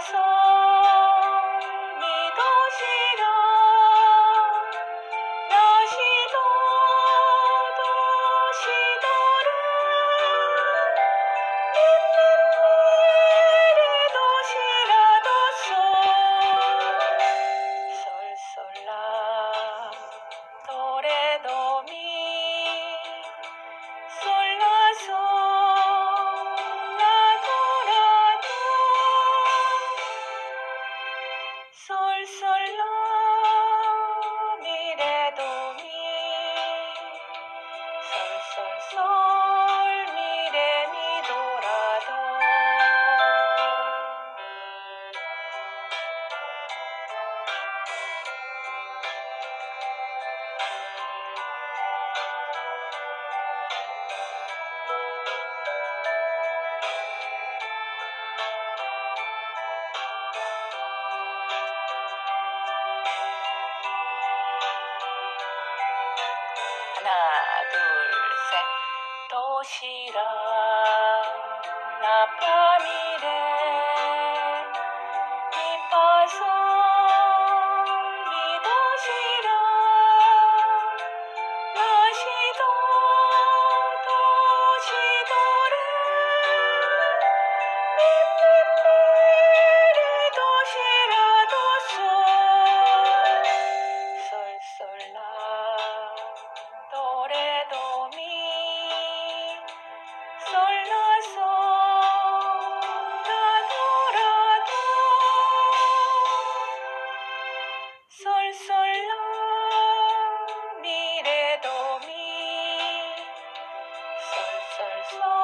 so 솔솔 미래도 미 솔솔솔. 하나 둘셋. 도시락 나밤이래. 이빨 속 솔솔솔 미래도 미 솔솔솔